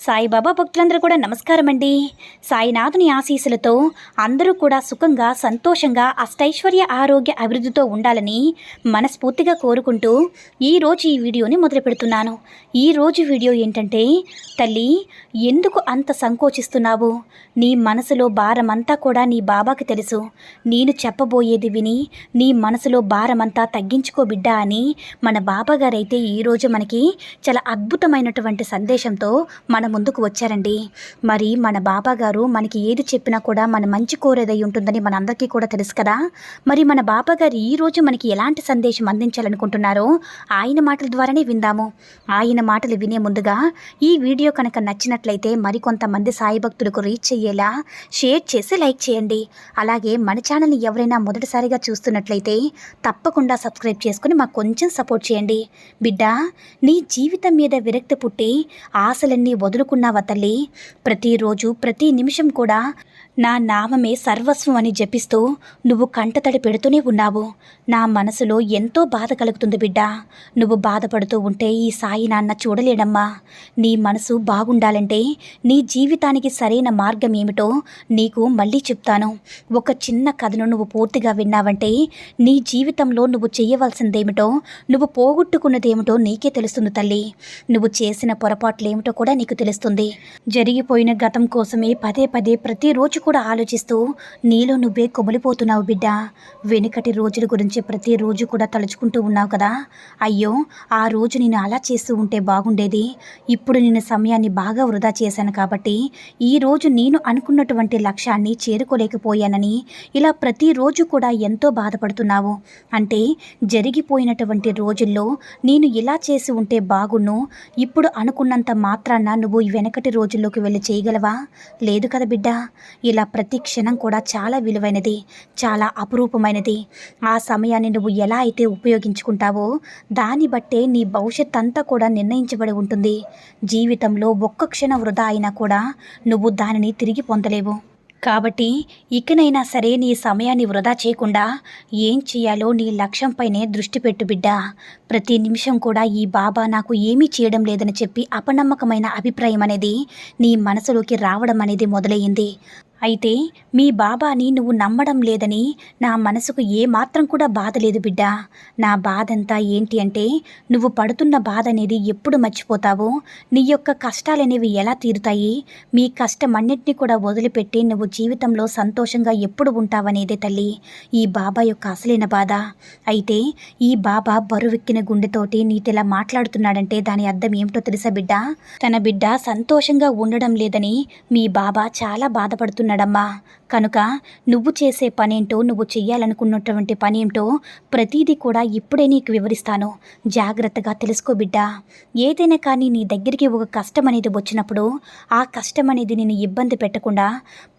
సాయిబాబా భక్తులందరూ కూడా నమస్కారం అండి సాయినాథుని ఆశీస్సులతో అందరూ కూడా సుఖంగా సంతోషంగా అష్టైశ్వర్య ఆరోగ్య అభివృద్ధితో ఉండాలని మనస్ఫూర్తిగా కోరుకుంటూ ఈరోజు ఈ వీడియోని మొదలు పెడుతున్నాను. ఈరోజు వీడియో ఏంటంటే తల్లి ఎందుకు అంత సంకోచిస్తున్నావు? నీ మనసులో భారమంతా కూడా నీ బాబాకి తెలుసు. నేను చెప్పబోయేది విని నీ మనసులో భారమంతా తగ్గించుకో బిడ్డా అని మన బాబాగారైతే ఈరోజు మనకి చాలా అద్భుతమైనటువంటి సందేశంతో మన ముందుకు వచ్చారండి. మరి మన బాబా గారు మనకి ఏది చెప్పినా కూడా మన మంచి కోరేదై ఉంటుందని మనందరికీ కూడా తెలుసు కదా. మరి మన బాబా గారు ఈరోజు మనకి ఎలాంటి సందేశం అందించాలనుకుంటున్నారో ఆయన మాటల ద్వారానే విందాము. ఆయన మాటలు వినే ముందుగా ఈ వీడియో కనుక నచ్చినట్లయితే మరికొంతమంది సాయి భక్తులకు రీచ్ అయ్యేలా షేర్ చేసి లైక్ చేయండి. అలాగే మన ఛానల్ని ఎవరైనా మొదటిసారిగా చూస్తున్నట్లయితే తప్పకుండా సబ్స్క్రైబ్ చేసుకుని మాకు కొంచెం సపోర్ట్ చేయండి. బిడ్డ నీ జీవితం మీద విరక్తి పుట్టి ఆశలన్నీ వదులు వదులుకున్నావా తల్లి? ప్రతిరోజు ప్రతి నిమిషం కూడా నా నామమే సర్వస్వం అని జపిస్తూ నువ్వు కంటతడి పెడుతూనే ఉన్నావు. నా మనసులో ఎంతో బాధ కలుగుతుంది బిడ్డ. నువ్వు బాధపడుతూ ఉంటే ఈ సాయి నాన్న చూడలేడమ్మా. నీ మనసు బాగుండాలంటే నీ జీవితానికి సరైన మార్గం ఏమిటో నీకు మళ్ళీ చెప్తాను. ఒక చిన్న కథను నువ్వు పూర్తిగా విన్నావంటే నీ జీవితంలో నువ్వు చేయవలసిందేమిటో నువ్వు పోగొట్టుకున్నదేమిటో నీకే తెలుస్తుంది తల్లి. నువ్వు చేసిన పొరపాట్లేమిటో కూడా నీకు తెలుస్తుంది. జరిగిపోయిన గతం కోసమే పదే పదే ప్రతిరోజు కూడా ఆలోచిస్తూ నీలో నువ్వే కొమలిపోతున్నావు బిడ్డ. వెనుకటి రోజుల గురించి ప్రతిరోజు కూడా తలుచుకుంటూ ఉన్నావు కదా. అయ్యో ఆ రోజు నేను అలా చేస్తూ ఉంటే బాగుండేది. ఇప్పుడు నేను సమయాన్ని బాగా వృధా చేశాను కాబట్టి ఈ రోజు నేను అనుకున్నటువంటి లక్ష్యాన్ని చేరుకోలేకపోయానని ఇలా ప్రతిరోజు కూడా ఎంతో బాధపడుతున్నావు. అంటే జరిగిపోయినటువంటి రోజుల్లో నేను ఇలా చేసి ఉంటే బాగున్ను. ఇప్పుడు అనుకున్నంత మాత్రాన నువ్వు వెనకటి రోజుల్లోకి వెళ్ళి చేయగలవా? లేదు కదా బిడ్డ. ఇలా ప్రతి క్షణం కూడా చాలా విలువైనది చాలా అపురూపమైనది. ఆ సమయాన్ని నువ్వు ఎలా అయితే ఉపయోగించుకుంటావో దాన్ని బట్టే నీ భవిష్యత్ అంతా కూడా నిర్ణయించబడి ఉంటుంది. జీవితంలో ఒక్క క్షణం వృధా అయినా కూడా నువ్వు దానిని తిరిగి పొందలేవు. కాబట్టి ఇకనైనా సరే నీ సమయాన్ని వృధా చేయకుండా ఏం చేయాలో నీ లక్ష్యంపైనే దృష్టి పెట్టు బిడ్డ. ప్రతి నిమిషం కూడా ఈ బాబా నాకు ఏమీ చేయడం లేదని చెప్పి అపనమ్మకమైన అభిప్రాయం అనేది నీ మనసులోకి రావడం అనేది మొదలయ్యింది. అయితే మీ బాబాని నువ్వు నమ్మడం లేదని నా మనసుకు ఏమాత్రం కూడా బాధ లేదు బిడ్డ. నా బాధంతా ఏంటి అంటే నువ్వు పడుతున్న బాధ అనేది ఎప్పుడు మర్చిపోతావో నీ యొక్క కష్టాలనేవి ఎలా తీరుతాయి మీ కష్టం అన్నిటినీ కూడా వదిలిపెట్టి నువ్వు జీవితంలో సంతోషంగా ఎప్పుడు ఉంటావనేదే తల్లి. ఈ బాబా యొక్క అసలైన బాధ. అయితే ఈ బాబా బరువెక్కిన గుండెతోటి నీతిలా మాట్లాడుతున్నాడంటే దాని అర్థం ఏమిటో తెలుసా బిడ్డ? తన బిడ్డ సంతోషంగా ఉండడం లేదని మీ బాబా చాలా బాధపడుతున్నాడు బాధపడుతున్నాడమ్మా కనుక నువ్వు చేసే పనేంటో నువ్వు చెయ్యాలనుకున్నటువంటి పనేంటో ప్రతిదీ కూడా ఇప్పుడే నీకు వివరిస్తాను. జాగ్రత్తగా తెలుసుకో బిడ్డ. ఏదైనా కానీ నీ దగ్గరికి ఒక కష్టం అనేది వచ్చినప్పుడు ఆ కష్టం అనేది నేను ఇబ్బంది పెట్టకుండా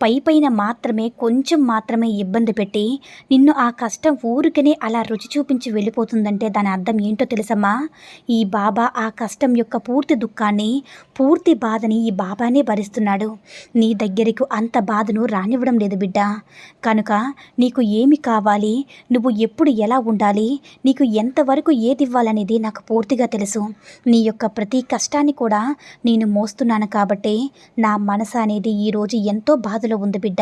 పై పైన మాత్రమే కొంచెం మాత్రమే ఇబ్బంది పెట్టి నిన్ను ఆ కష్టం ఊరికనే అలా రుచి చూపించి వెళ్ళిపోతుందంటే దాని అర్థం ఏంటో తెలుసమ్మా? ఈ బాబా ఆ కష్టం యొక్క పూర్తి దుఃఖాన్ని పూర్తి బాధని ఈ బాబానే భరిస్తున్నాడు. నీ దగ్గరకు అంత బాధను రానివ్వడం లేదు బిడ్డ. కనుక నీకు ఏమి కావాలి? నువ్వు ఎప్పుడు ఎలా ఉండాలి? నీకు ఎంతవరకు ఏది ఇవ్వాలనేది నాకు పూర్తిగా తెలుసు. నీ యొక్క ప్రతి కష్టాన్ని కూడా నేను మోస్తున్నాను కాబట్టి నా మనసు అనేది ఈరోజు ఎంతో బాధలో ఉంది బిడ్డ.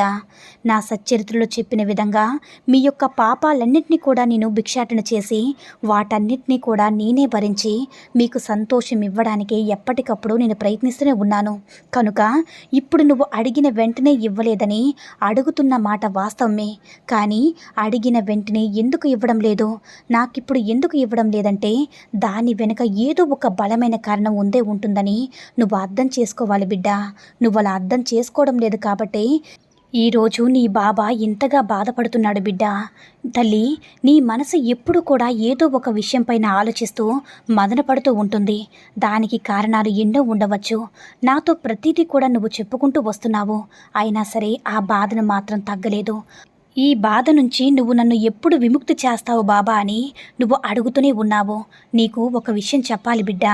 నా సచ్చరిత్రలో చెప్పిన విధంగా మీ యొక్క పాపాలన్నింటినీ కూడా నేను భిక్షాటన చేసి వాటన్నిటినీ కూడా నేనే భరించి మీకు సంతోషం ఇవ్వడానికి ఎప్పటికప్పుడు నేను ప్రయత్నిస్తూనే ఉన్నాను. కనుక ఇప్పుడు నువ్వు అడిగిన వెంటనే ఇవ్వలేదని అడుగుతున్న మాట వాస్తవమే. కానీ అడిగిన వెంటనే ఎందుకు ఇవ్వడం లేదు? నాకిప్పుడు ఎందుకు ఇవ్వడం లేదంటే దాని వెనుక ఏదో ఒక బలమైన కారణం ఉందే ఉంటుందని నువ్వు అర్థం చేసుకోవాలి బిడ్డ. నువ్వు అలా అర్థం చేసుకోవడం లేదు కాబట్టి ఈరోజు నీ బాబా ఇంతగా బాధపడుతున్నాడు బిడ్డ. తల్లి నీ మనసు ఎప్పుడు కూడా ఏదో ఒక విషయం పైన ఆలోచిస్తూ మదనపడుతూ ఉంటుంది. దానికి కారణాలు ఎన్నో ఉండవచ్చు. నాతో ప్రతిదీ కూడా నువ్వు చెప్పుకుంటూ వస్తున్నావు. అయినా సరే ఆ బాధను మాత్రం తగ్గలేదు. ఈ బాధ నుంచి నువ్వు నన్ను ఎప్పుడు విముక్తి చేస్తావు బాబా అని నువ్వు అడుగుతూనే ఉన్నావు. నీకు ఒక విషయం చెప్పాలి బిడ్డ.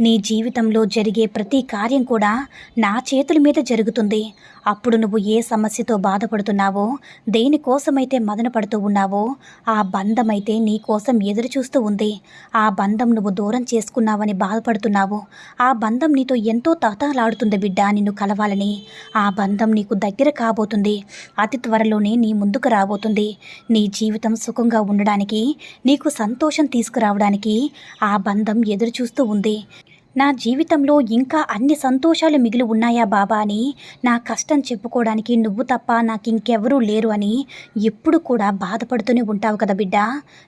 నీ జీవితంలో జరిగే ప్రతి కార్యం కూడా నా చేతుల మీద జరుగుతుంది. అప్పుడు నువ్వు ఏ సమస్యతో బాధపడుతున్నావో దేనికోసమైతే మదన పడుతూ ఉన్నావో ఆ బంధం అయితే నీ ఎదురు చూస్తూ ఉంది. ఆ బంధం నువ్వు దూరం చేసుకున్నావని బాధపడుతున్నావు. ఆ బంధం నీతో ఎంతో తతలాడుతుంది బిడ్డ నిన్ను కలవాలని. ఆ బంధం నీకు దగ్గర కాబోతుంది. అతి త్వరలోనే నీ ముందుకు రాబోతుంది. నీ జీవితం సుఖంగా ఉండడానికి నీకు సంతోషం తీసుకురావడానికి ఆ బంధం ఎదురు చూస్తూ ఉంది. నా జీవితంలో ఇంకా అన్ని సంతోషాలు మిగిలి ఉన్నాయా బాబా అని నా కష్టం చెప్పుకోవడానికి నువ్వు తప్ప నాకు ఇంకెవరూ లేరు అని ఎప్పుడు కూడా బాధపడుతూనే ఉంటావు కదా బిడ్డ.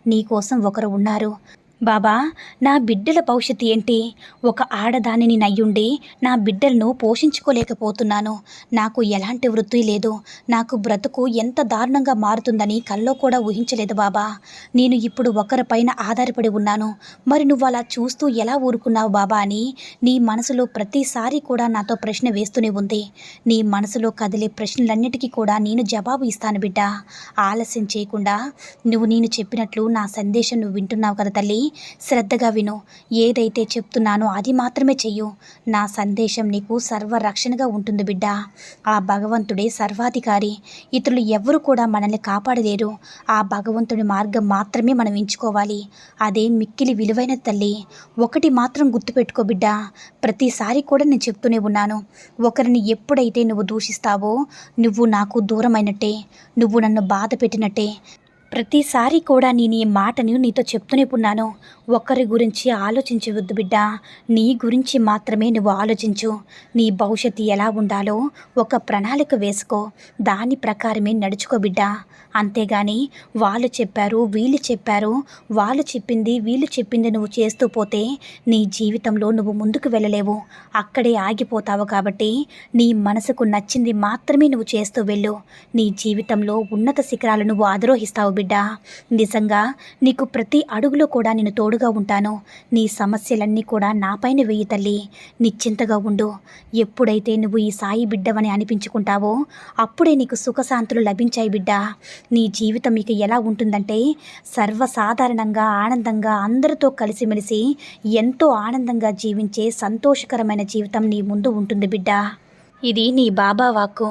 నీకోసం ఒకరు ఉన్నారు. బాబా నా బిడ్డల భవిష్యత్తు ఏంటి? ఒక ఆడదానిని నయ్యుండి నా బిడ్డలను పోషించుకోలేకపోతున్నాను. నాకు ఎలాంటి వృత్తి లేదు. నాకు బ్రతుకు ఎంత దారుణంగా మారుతుందని కల్లో కూడా ఊహించలేదు బాబా. నేను ఇప్పుడు ఒకరిపైన ఆధారపడి ఉన్నాను. మరి నువ్వు అలా చూస్తూ ఎలా ఊరుకున్నావు బాబా అని నీ మనసులో ప్రతిసారి కూడా నాతో ప్రశ్న వేస్తూనే ఉంది. నీ మనసులో కదిలే ప్రశ్నలన్నిటికీ కూడా నేను జవాబు ఇస్తాను బిడ్డ. ఆలస్యం చేయకుండా నువ్వు నేను చెప్పినట్లు నా సందేశం నువ్వు వింటున్నావు కదా తల్లి. శ్రద్ధగా విను. ఏదైతే చెప్తున్నానో అది మాత్రమే చెయ్యు. నా సందేశం నీకు సర్వరక్షణగా ఉంటుంది బిడ్డ. ఆ భగవంతుడే సర్వాధికారి. ఇతరులు ఎవరు కూడా మనల్ని కాపాడలేరు. ఆ భగవంతుడి మార్గం మాత్రమే మనం ఎంచుకోవాలి. అదే మిక్కిలి విలువైన తల్లి. ఒకటి మాత్రం గుర్తుపెట్టుకో బిడ్డ. ప్రతిసారి కూడా నేను చెప్తూనే ఉన్నాను. ఒకరిని ఎప్పుడైతే నువ్వు దూషిస్తావో నువ్వు నాకు దూరమైనట్టే. నువ్వు నన్ను బాధ పెట్టినట్టే. ప్రతిసారి కూడా నేను ఈ మాటను నీతో చెప్తూనే ఉన్నాను. ఒకరి గురించి ఆలోచించవద్దు బిడ్డ. నీ గురించి మాత్రమే నువ్వు ఆలోచించు. నీ భవిష్యత్తు ఎలా ఉండాలో ఒక ప్రణాళిక వేసుకో. దాని ప్రకారమే నడుచుకో బిడ్డ. అంతేగాని వాళ్ళు చెప్పారు వీళ్ళు చెప్పారు వాళ్ళు చెప్పింది వీళ్ళు చెప్పింది నువ్వు చేస్తూ పోతే నీ జీవితంలో నువ్వు ముందుకు వెళ్ళలేవు. అక్కడే ఆగిపోతావు కాబట్టి నీ మనసుకు నచ్చింది మాత్రమే నువ్వు చేస్తూ వెళ్ళు. నీ జీవితంలో ఉన్నత శిఖరాలు నువ్వు అధిరోహిస్తావు బిడ్డ. నిజంగా నీకు ప్రతి అడుగులో కూడా నేను తోడు తోడుగా ఉంటాను. నీ సమస్యలన్నీ కూడా నాపైన వెయ్యి తల్లి. నిశ్చింతగా ఉండు. ఎప్పుడైతే నువ్వు ఈ సాయి బిడ్డవని అనిపించుకుంటావో అప్పుడే నీకు సుఖశాంతులు లభించాయి బిడ్డ. నీ జీవితం ఇక ఎలా ఉంటుందంటే సర్వసాధారణంగా ఆనందంగా అందరితో కలిసిమెలిసి ఎంతో ఆనందంగా జీవించే సంతోషకరమైన జీవితం నీ ముందు ఉంటుంది బిడ్డ. ఇది నీ బాబా వాక్కు.